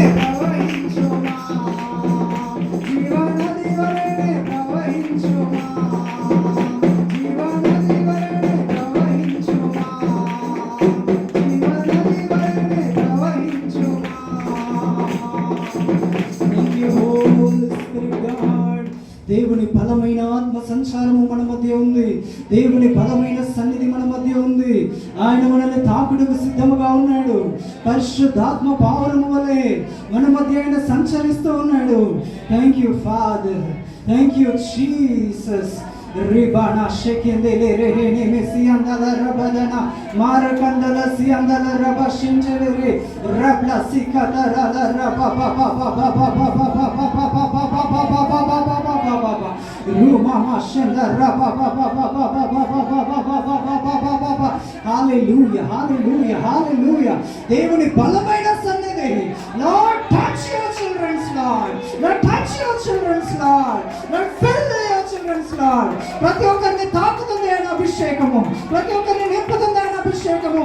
Yeah. దేవుని బలమైన ఆత్మ సంచారము మన మధ్య ఉంది దేవుని బలమైన సన్నిధి మన మధ్య ఉంది ఆయన మనల్ని తాకుడుకు సిద్ధముగా ఉన్నాడు పరిశుద్ధాత్మ పావనము వలె మన మధ్య ఆయన సంచరిస్తూ ఉన్నాడు thank you father thank you Jesus రిబానా షెకెందెలే రెహెనే మెసియందల రబదన మారకందల సియందల రబ షించెలెరే రబ్ల సికదరల రబ బ బ బ బ బ బ బ బ బ బ బ బ బ బ బ దేవుని బలమైన సన్నిధి Lord touch your childrens Lord Lord touch your childrens Lord Lord fill your childrens Lord ప్రతి ఒక్కరిని తాకుతుంది ఆయన అభిషేకము. ప్రతి ఒక్కరిని నింపుతుంది ఆయన అభిషేకము.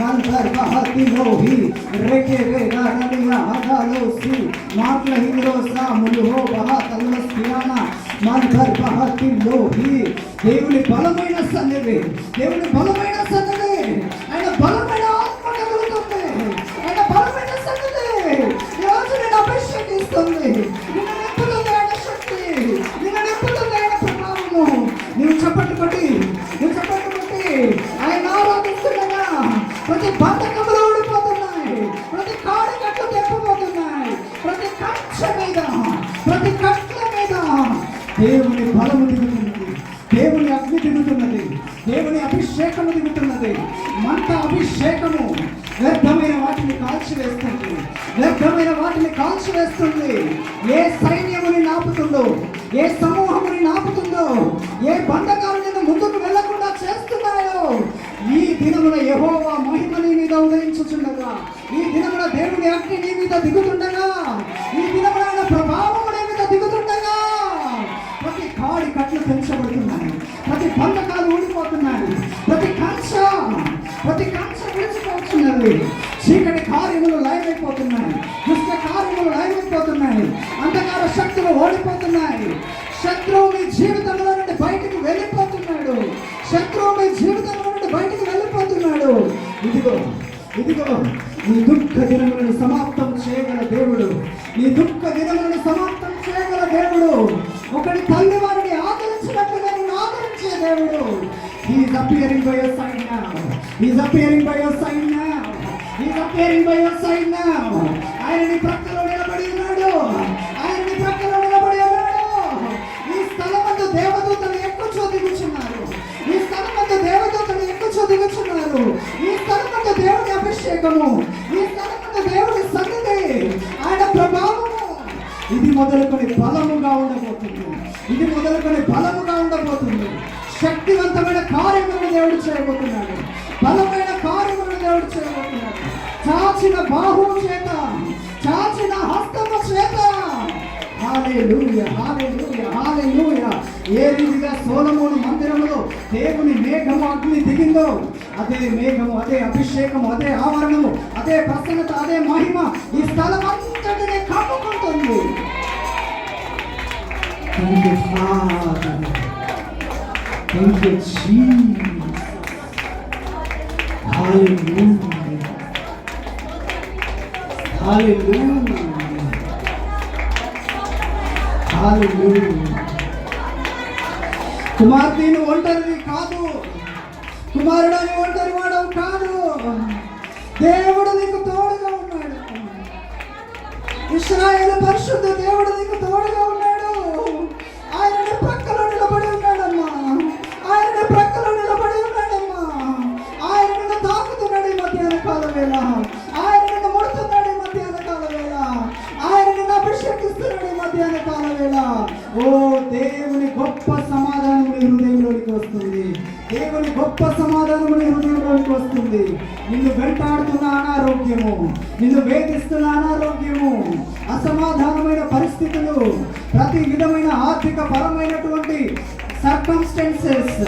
మంతర్ మహతిలోహి రెకే రే రహనియ హదాలోసి మాట్ల హిందోసా ములుహో బహ తల్వస్యాన మంతర్ మహతిలోహి దేవుని బలమైన సన్నిధి దేవుని బలమైన సన్నిధి. దేవుని అభిషేకము దిగుతున్నది మంట అభిషేకము వ్యర్థమైన వాటిని కాల్చివేస్తుంది. వ్యర్థమైన వాటిని కాల్చివేస్తుంది. ఏ సైన్యముని నాపుతుందో ఏ సమూహముని నాపుతుందో ఏ బంధకాలు నిన్ను ముందుకు వెళ్ళకుండా చేస్తున్నాయో ఈ దినమున యహోవా మహిమ నీ మీద ఉదయించుచుండగా ఈ దినమున దేవుని అగ్ని నీ మీద దిగుతుండగా ప్రతి కంచ విడిచిపోతున్నది చీకటి కార్యములు లయమైపోతున్నాయి దుష్ట కార్యములు లయమైపోతున్నాయి అంధకార శక్తులు ఓడిపోతున్నాయి. శత్రువు మీ జీవితంలో నుండి బయటకు వెళ్ళిపోతున్నాడు. శత్రువు మీ జీవితంలో నుండి బయటకు వెళ్ళిపోతున్నాడు. ఇదిగో ఇదిగో నీ దుఃఖ దిన appearing by your side now. Now he's appearing by your side now ఆయన నీ ప్రక్కలో నిలబడి ఉన్నాడు. ఆయన నీ ప్రక్కలో నిలబడి ఉన్నాడు. ఈ స్థలమందు దేవదూతలు ఎక్కువ చదివించున్నారు ఈ స్థలమందు దేవదూతలు ఎక్కువ చదివించున్నారు ఈ స్థలమందు దేవుని అభిషేకము. ఈ స్థలమందు దేవుని సన్నిధి. ఆయన ప్రభావము. ఇది మొదలుకొని బలముగా ఉండబోతుంది. ఇది మొదలుకొని బలముగా ఉండబోతుంది. శక్తివంతమైన కార్యములను దేవుడు చేయబోతున్నాడు. బలమైన కార్యములను దేవుడు చేయబోతున్నాడు చాచిన బాహువు చేత చాచిన హస్తము చేత ఏ రీతిగా సోలమోను మందిరంలో దేవుని మేఘము అగ్ని దిగిందో అదే మేఘము అదే అభిషేకము అదే ఆవరణము అదే ప్రసన్నత అదే మహిమ ఈ స్థలం అంతటినే కమ్ముకుంటుంది Thank you, Father. Thank you, Jesus. Hallelujah. Hallelujah. కుమార్తె ఒంటరిది కాదు కుమారుడు అని ఒంటరి వాడవు కాదు దేవుడు నీకు తోడుగా ఉన్నాడు ఈ ఇస్రాయేల్ పరిశుద్ధ దేవుడు నీకు దేవుని గొప్ప సమాధానం నీ హృదయంలోనికి వస్తుంది. నిన్ను వెంటాడుతున్న అనారోగ్యము నిన్ను వేధిస్తున్న అనారోగ్యము అసమాధానమైన పరిస్థితులు ప్రతి విధమైన ఆర్థిక పరమైనటువంటి సర్కమ్స్టెన్సెస్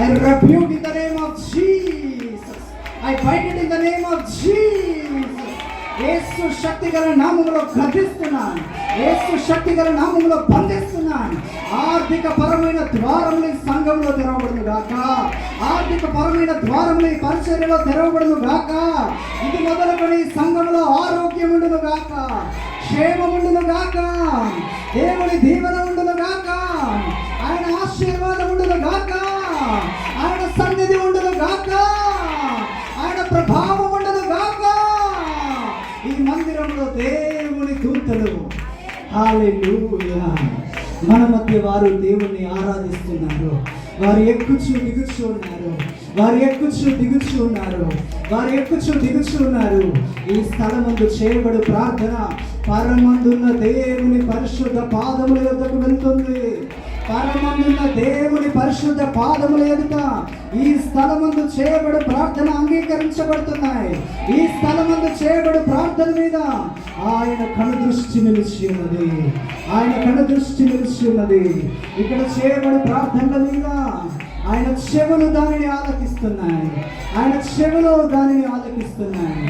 ఐ రెబ్యూక్ గర్దిస్తున్నాను యేసు శక్తి గల నామంలో బంధిస్తున్నాను. ఆర్థిక పరమైన ద్వారములు సంఘంలో తెరవబడును గాక. ఆర్థిక పరమైన ద్వారములు పరిచర్యలో తెరవబడును గాక. ఇది మొదలుకొని సంఘంలో ఆరోగ్యం ఉండును గాక. క్షేమముండును గాక. దేవుని దీవెన ఉండును గాక. ఆయన ఆశీర్వాదం ఉండును గాక. ఆయన సన్నిధి ఉండును గాక. మన మధ్య వారు దేవుణ్ణి ఆరాధిస్తున్నారు. వారు ఎక్కుచు దిగుచు ఉన్నారు. వారు ఎక్కుచు దిగుచు ఉన్నారు. వారు ఎక్కుచు దిగుచు ఉన్నారు. ఈ స్థలమందు చేయబడు ప్రార్థన పరమందున్న దేవుని పరిశుద్ధ పాదముల యొద్దకు వెళ్తుంది. పరమందున్న దేవుని పరిశుద్ధ పాదముల ఎదుట ఈ స్థలమందు చేయబడి ప్రార్థన అంగీకరించబడుతున్నాయి. ఈ స్థలమందు చేయబడి ప్రార్థన మీద ఆయన కను దృష్టి నిలిచి ఉన్నది. ఆయన కను దృష్టి నిలిచి ఉన్నది. ఇక్కడ చేయబడి ప్రార్థనల మీద ఆయన చెవులు దానిని ఆలకిస్తున్నాయి. ఆయన చెవులు దానిని ఆలకిస్తున్నాయి.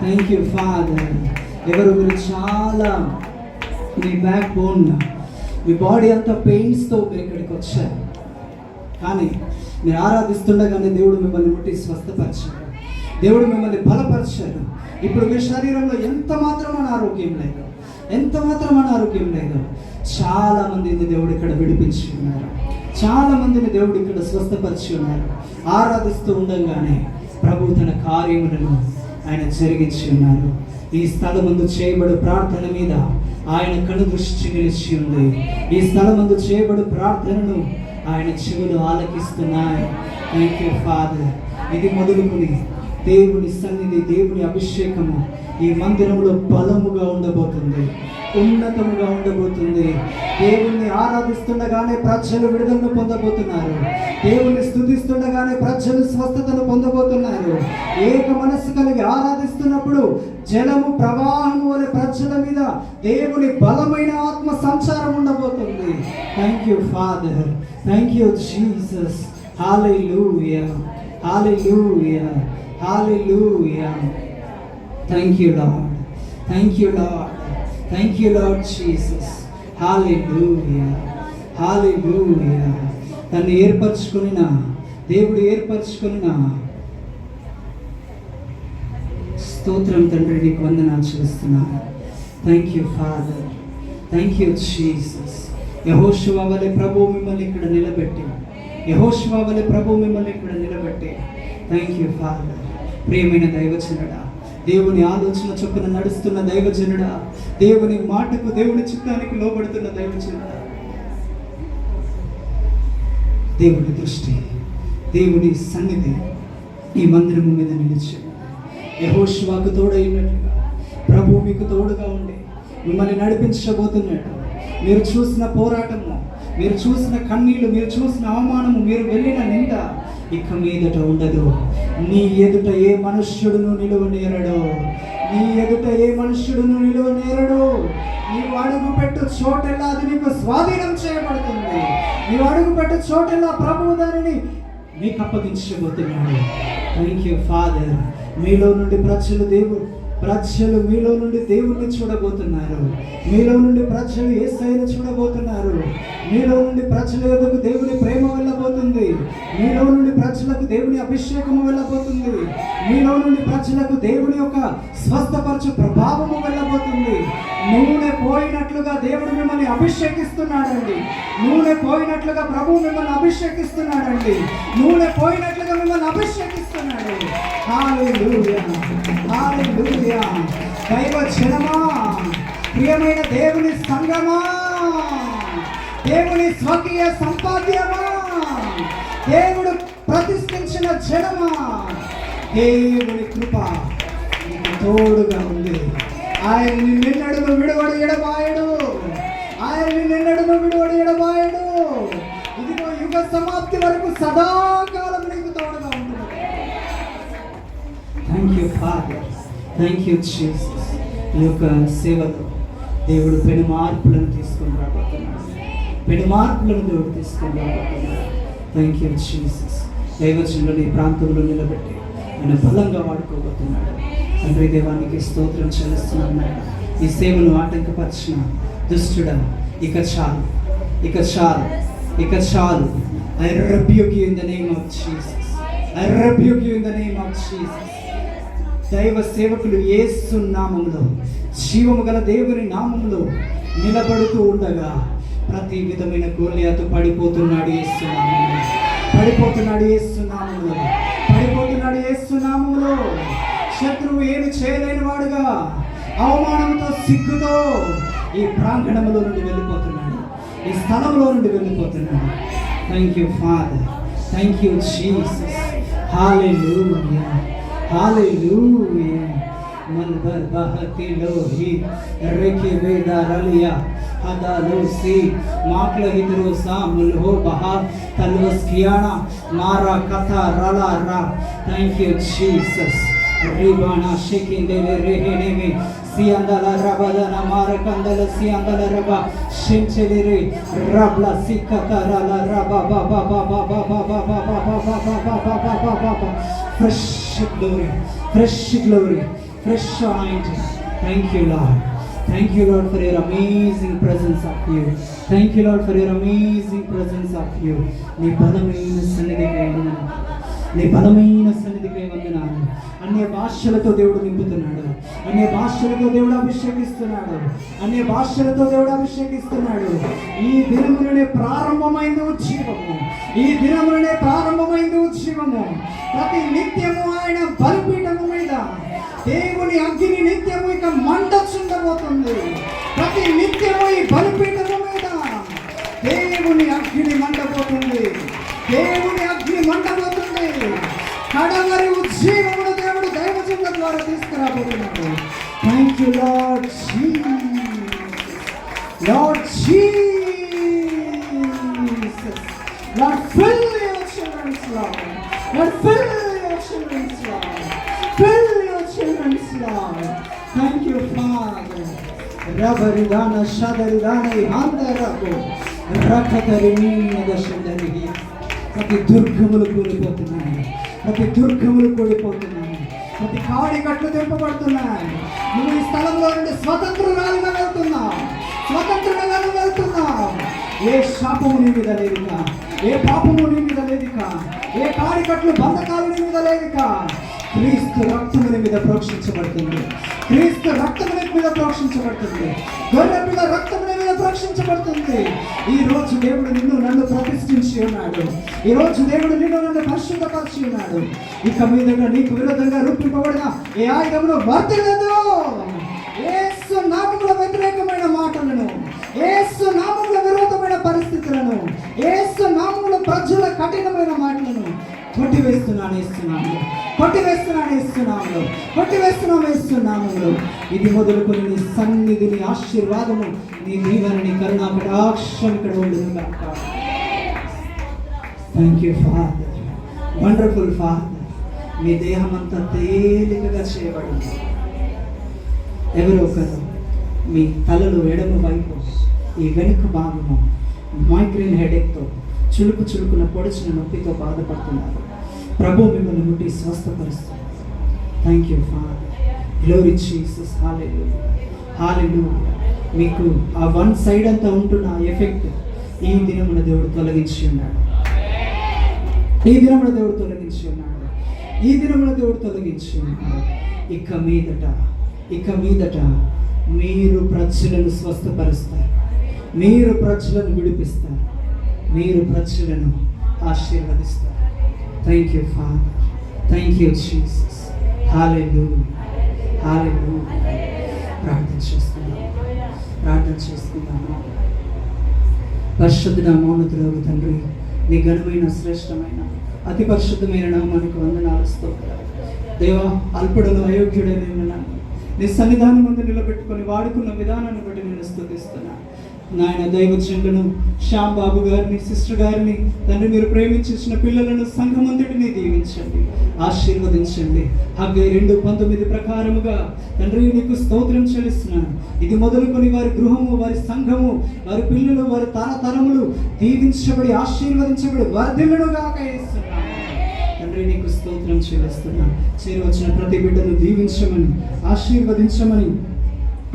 థ్యాంక్ యూ ఫాదర్ ఎవరు మీరు చాలా మీ బ్యాక్ బోన్ మీ బాడీ అంతా పెయిన్స్తో మీరు ఇక్కడికి వచ్చారు. కానీ మీరు ఆరాధిస్తుండగానే దేవుడు మిమ్మల్ని ముట్టి స్వస్థపరిచారు దేవుడు మిమ్మల్ని బలపరిచారు ఇప్పుడు మీ శరీరంలో ఎంత మాత్రం అనారోగ్యం లేదు. ఎంత మాత్రం అనారోగ్యం లేదు. చాలా మందిని దేవుడు ఇక్కడ విడిపించి ఉన్నారు. చాలా మందిని దేవుడు ఇక్కడ స్వస్థపరిచి ఉన్నారు. ఆరాధిస్తూ ఉండగానే ప్రభు తన కార్యములను ఆయన జరిగించి ఉన్నారు. ఈ స్థలమందు చేయబడు ప్రార్థన మీద ఆయన కను దృష్టి నిలిచి ఉంది ఈ స్థలమందు చేయబడు ప్రార్థనను ఆయన చెవులు ఆలకిస్తున్నాయి. థ్యాంక్ యూ ఫాదర్ ఇది మొదలుకుని దేవుని సన్నిధి దేవుని అభిషేకము ఈ మందిరంలో బలముగా ఉండబోతుంది. ఉన్నతముగా ఉండబోతుంది. దేవుణ్ణి ఆరాధిస్తుండగానే ప్రజలు విడుదలను పొందబోతున్నారు. దేవుణ్ణి స్థుతిస్తుండగానే ప్రజలు స్వస్థతను పొందబోతున్నారు. ఏక మనస్సు కలిగి ఆరాధిస్తున్నప్పుడు జలము ప్రవాహము వలె ప్రజల మీద దేవుని బలమైన ఆత్మ సంచారం ఉండబోతుంది. Thank you father thank you Jesus hallelujah hallelujah hallelujah thank you Lord thank you Lord thank you Lord Jesus hallelujah hallelujah తను ఏర్పరచుకున్న దేవుడు ఏర్పరచుకున్న. స్తోత్రం తండ్రి నీకు వందనాలు చేస్తున్నాను thank you father thank you Jesus యహోశివ వలె ప్రభు మిమ్మల్ని ఇక్కడ నిలబెట్టి. యహోశివ వలె ప్రభు మిమ్మల్ని ఇక్కడ నిలబెట్టి. థ్యాంక్ యూ ఫాదర్ ప్రియమైన దైవజనుడా దేవుని ఆలోచన చొప్పున నడుస్తున్న దైవజనుడా దేవుని మాటకు దేవుని చిత్తానికి లోబడుతున్న దైవజనుడా. దేవుని దృష్టి దేవుని సన్నిధి ఈ మందిరము మీద నిలిచి. యహోష్వాకు తోడైనట్లుగా ప్రభు మీకు తోడుగా ఉండి మిమ్మల్ని నడిపించబోతున్నాడు. మీరు చూసిన పోరాటము మీరు చూసిన కన్నీళ్ళు మీరు చూసిన అవమానము మీరు వెళ్ళిన నింద ఇక మీదట ఉండదు. నీ ఎదుట ఏ మనుష్యుడును నిలువనేరడు? నీ ఎదుట ఏ మనుష్యుడును నిలువనేరడు? నీవు అడుగు పెట్టు చోటెల్లా అది నీకు స్వాధీనం చేయబడుతుంది. నీవు అడుగు పెట్టు చోటెల్లా ప్రభువు దానిని మీకు అప్పగించబోతున్నాడు. థ్యాంక్ యూ ఫాదర్ మీలో నుండి ప్రజలు దేవుడు ప్రజలు మీలో నుండి దేవుణ్ణి చూడబోతున్నారు. మీలో నుండి ప్రజలు ఏసైను చూడబోతున్నారు. మీలో నుండి ప్రజల యొక్కకు దేవుని ప్రేమ వెళ్ళబోతుంది. మీలో నుండి ప్రజలకు దేవుని అభిషేకము వెళ్ళబోతుంది. మీలో నుండి ప్రజలకు దేవుని యొక్క స్వస్థపరచు ప్రభావము వెళ్ళబోతుంది. నూనె పోయినట్లుగా దేవుడు మిమ్మల్ని అభిషేకిస్తున్నాడండి. నూనె పోయినట్లుగా ప్రభు మిమ్మల్ని అభిషేకిస్తున్నాడండి. నూనె పోయినట్లుగా మిమ్మల్ని అభిషేకిస్తున్నాడు దైవ జనమా ప్రియమైన దేవుని సంగమా. దేవుని స్వకీయ సంపాద్యమా. దేవుడు ప్రతిష్ఠించిన జనమా దేవుని కృప తోడుగా ఉంది. ఆయన నిన్నడుగు విడవడు ఎడబాయడు. ఆయన నిన్నడుగు విడవడు ఎడబాయడు. ఇదిగో యుగ సమాప్తి వరకు సదాకాలం నీకు తోడుగా ఉంటుంది thank you father thank you Jesus ఈ యొక్క సేవలో దేవుడు పెను మార్పులను తీసుకొని రాబోతున్నాడు పెను మార్పులను దేవుడు తీసుకొని రాబోతున్నాడు థ్యాంక్ యూ జీసస్ దైవచంలో నీ ప్రాంతంలో నిలబెట్టి ఆయన బలంగా వాడుకోబోతున్నాడు తండ్రి దేవానికి స్తోత్రం చెల్లిస్తున్నాను ఈ సేవను ఆటంకపరిచిన దుష్టుడ ఇక చాలు. ఇక చాలు. ఇక చాలు. I rebuke in the name of Jesus Jesus. I rebuke you దైవ సేవకులు ఏసు నామంలో జీవము గల దేవుని నామంలో నిలబడుతూ ఉండగా ప్రతి విధమైన గోల్యాతు పడిపోతున్నాడు యేసు పడిపోతున్నాడు యేసు పడిపోతున్నాడు యేసు శత్రువు ఏమి చేయలేని వాడుగా అవమానంతో సిగ్గుతో ఈ ప్రాంగణంలో నుండి వెళ్ళిపోతున్నాడు. ఈ స్థలంలో నుండి వెళ్ళిపోతున్నాడు. Thank you father thank you Jesus Hallelujah. Hallelujah. मनभर बहते लोही रेखे वेदारलिया ಹದಲೋಸಿ ಮಾಕ್ಳ ಹಿದ್ರು ಸಾ ಮುಲ್ಹೋ ಬಹ ತಲ್ವಸ್ ಕಿಯಾಣ ಮಾರ ಕಥ ರಳ ರ ಥ್ಯಾಂಕ್ ಯು ಜೀಸಸ್ ರಿಬಾಣ ಶೇಕಿಂದೇವೆ ರೇಹೆಣೆವೆ రెహెనెమే సియందల రబదన మారకందల సియందల రబ షెంచెలిరి రబ్ల సిక్కతరల రబ బ బ బ బ బ బ బ బ బ బ బ బ బ బ బ బ బ బ fresh glory fresh glory fresh anointing thank you Lord thank you Lord for your amazing presence of you thank you Lord for your amazing presence of you నీ బలమైన సన్నిధికై వందనాలు. నీ బలమైన సన్నిధికై వందనాలు. అనే భాషలతో దేవుడు నింపుతున్నాడు. అనే భాషలతో దేవుడు అభిషేకిస్తున్నాడు. అనే భాషలతో దేవుడు అభిషేకిస్తున్నాడు. ఈ దినములనే ప్రారంభమైంది ఉద్యమము ఈ దినములనే ప్రారంభమైంది ఉద్యమము ప్రతి నిత్యము ఆయన బలిపీఠము మీద దేవుని అగ్ని నిత్యము ఇక మండచుండబోతుంది. you, Lord Jesus. Lord Jesus. Lord, fill your children's Lord. Lord, fill your children's Lord. Fill your children's Lord. Thank you, Father. Rabaridana Shadaridana Ihanda Rabu. Rakatarini Dashandari. ప్రతి దుర్గములు కూలిపోతున్నాయి ప్రతి దుర్గములు కూలిపోతున్నాయి ప్రతి కాడి కట్లు తెంపబడుతున్నాయి. నువ్వు ఈ స్థలంలో నుండి స్వతంత్రురాలుగా వెళ్తున్నావు. స్వతంత్రులుగా వెళ్తున్నావు. ఏ శాపము నీ మీద లేదుక? ఏ పాపము నీ మీద లేదుక? ఏ కాడి కట్లు బంధకాలు నీ మీద లేదుక? క్రీస్తు రక్తముని మీద ప్రోక్షించబడుతుంది. క్రీస్తు రక్తముని మీద ప్రోక్షించబడుతుంది. గొర్రె మీద రక్తము రక్షించబడుతుంది. ఈ రోజు దేవుడు నిన్ను నన్ను ప్రతిష్ఠించి ఉన్నాడు. ఈ రోజు దేవుడు నిన్ను నన్ను పరిశుద్ధపరిచి ఉన్నాడు. ఇక మీదట నీకు విరోధంగా రూపింపబడిన ఏ ఆయుధమును వర్తలేదు ఏసు నామముల వ్యతిరేకమైన మాటలను ఏసు నామముల విరోధమైన పరిస్థితులను ఏసు నామముల ప్రజల కఠినమైన మాటలను కొట్టివేస్తున్నాను ఇస్తున్నాను కొట్టివేస్తున్నాను ఇస్తున్నాము కొట్టివేస్తున్నాము ఇస్తున్నాము ఇది మొదలుకొని నీ సన్నిధిని ఆశీర్వాదము నీ దీవెనని కరుణా కటాక్షం ఇక్కడ ఉండదు కాక thank you father wonderful father మీ దేహం అంతా తేలికగా చేయబడింది. ఎవరో ఒకరు మీ తలలో ఎడమ వైపు ఈ వెనుక భాగము మైగ్రేన్ హెడేక్తో చులుకు చులుకున పొడిచిన నొప్పితో బాధపడుతున్నారు. ప్రభు మిమ్మల్ని ముట్టి స్వస్థపరుస్తారు thank you father glory Jesus హాలెలు హాలెలు మీకు ఆ వన్ సైడ్ అంతా ఉంటున్న ఆ ఎఫెక్ట్ ఈ దినమున దేవుడు తొలగించి ఉన్నాడు. ఈ దినమున దేవుడు తొలగించి ఉన్నాడు. ఈ దినమున దేవుడు తొలగించి ఉన్నాడు. ఇక మీదట ఇక మీదట మీరు ప్రజలను స్వస్థపరుస్తారు. మీరు ప్రజలను విడిపిస్తారు. మీరు ప్రజలను ఆశీర్వదిస్తారు. Thank you father thank you Jesus hallelujah hallelujah ప్రార్థన చేసుకుందాం ప్రార్థన చేసుకుందాము పరిశుద్ధ మౌనతులకు తండ్రి నీ ఘనమైన శ్రేష్టమైన అతి పరిశుద్ధమైన నామానికి వందనాలు స్తోత్రాలు. దేవా అల్పుడను అయోగ్యుడైన నీ సన్నిధానం ముందు నిలబెట్టుకొని వాడుకున్న విధానాన్ని బట్టి నేను స్థుతిస్తున్నాను నాయన దైవజనులను శ్యామ్ బాబు గారిని సిస్టర్ గారిని తండ్రి మీరు ప్రేమించిన పిల్లలను సంఘమంతుడిని దీవించండి ఆశీర్వదించండి. హగ్గై రెండు పంతొమ్మిది ప్రకారముగా తండ్రి నీకు స్తోత్రం చెల్లిస్తున్నాను. ఇది మొదలుకొని వారి గృహము వారి సంఘము వారి పిల్లలు వారి తరతరములు దీవించబడి ఆశీర్వదించబడి వర్ధిల్లుడుగా ఇస్తున్నాను తండ్రి నీకు స్తోత్రం చెల్లిస్తున్నాను. చేరి వచ్చిన ప్రతి బిడ్డను దీవించమని ఆశీర్వదించమని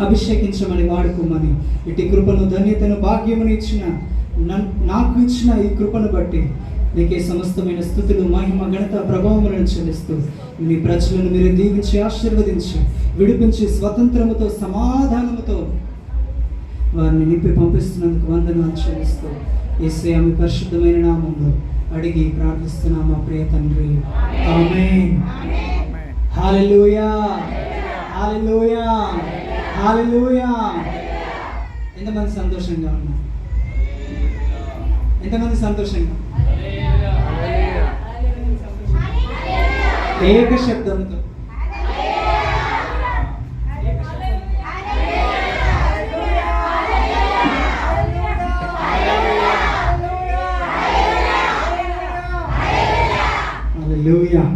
అభిషేకించమని వాడుకోమని. ఇటు కృపను ధన్యతను భాగ్యమును ఇచ్చిన నాకు ఇచ్చిన ఈ కృపను బట్టి నీకే సమస్తమైన స్థుతులు మహిమ గణత ప్రభావములను చెల్లిస్తూ మీ ప్రజలను మీరు దీవించి ఆశీర్వదించి విడిపించి స్వతంత్రముతో సమాధానముతో వారిని నింపి పంపిస్తున్నందుకు వందనాలు చెల్లిస్తూ ఏసే ఆమె పరిశుద్ధమైన నామంలో అడిగి ప్రార్థిస్తున్నాం మా ప్రియ తండ్రి. ఆమేన్. హల్లెలూయా హల్లెలూయా హాలూయా ఎంతమంది సంతోషంగా ఉన్నారు? ఎంతమంది సంతోషంగా? ఏక శబ్దంతో? Hallelujah.